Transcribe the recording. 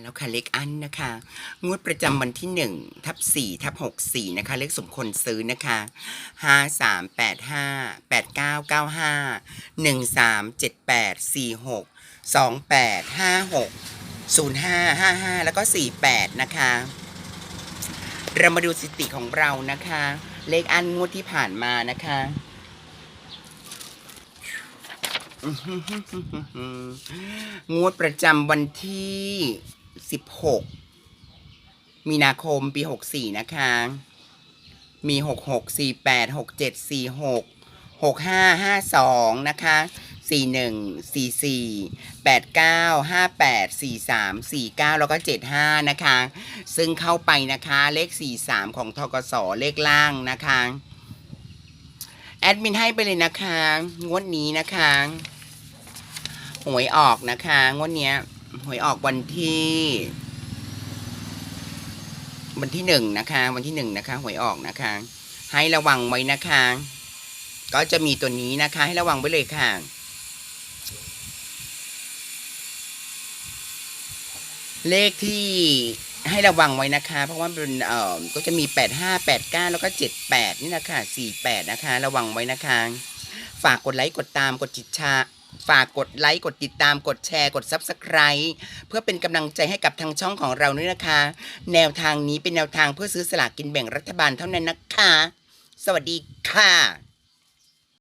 แล้วค่ะเลขอันนะคะ งวดประจำวันที่ 1 ทับ4ทับ64 นะคะ เลขสมคนซื้อนะคะ 5 3 8 5 8 9 9 5 1 3 7 8 4 6 2 8 5 6 0 5 5 5 แล้วก็ 48 นะคะ เรามาดูสถิติของเรานะคะ เลขอันงวดที่ผ่านมานะคะงวดประจำวันที่ 16 มีนาคมปี 64 นะคะ มี 66 48 67 46 65 52 นะคะ 41 44 89 58 43 49 แล้วก็ 75 นะคะ ซึ่งเข้าไปนะคะ เลข 43 ของทกส เลขล่างนะคะ แอดมินให้ไปเลยนะคะ งวดนี้นะคะ หวยออกนะคะ งวดเนี้ย หวยออกวันที่ วันที่หนึ่งนะคะ วันที่หนึ่งนะคะ หวยออกนะคะ ให้ระวังไว้นะคะ ก็จะมีตัวนี้นะคะ ให้ระวังไว้เลยค่ะเลขที่ให้ระวังไว้นะคะ เพราะว่าเป็นเอ่อก็จะมี 85 89 แล้วก็ 78 นี่นะคะ 48 นะคะ ระวังไว้นะคะ ฝากกดไลค์ กดตาม กดจิตชา ฝากกดไลค์กดติดตามกดแชร์กด Subscribe เพื่อเป็นกำลังใจให้กับทางช่องของเราด้วยนะคะ แนวทางนี้เป็นแนวทางเพื่อซื้อสลากกินแบ่งรัฐบาลเท่านั้นนะคะ สวัสดีค่ะ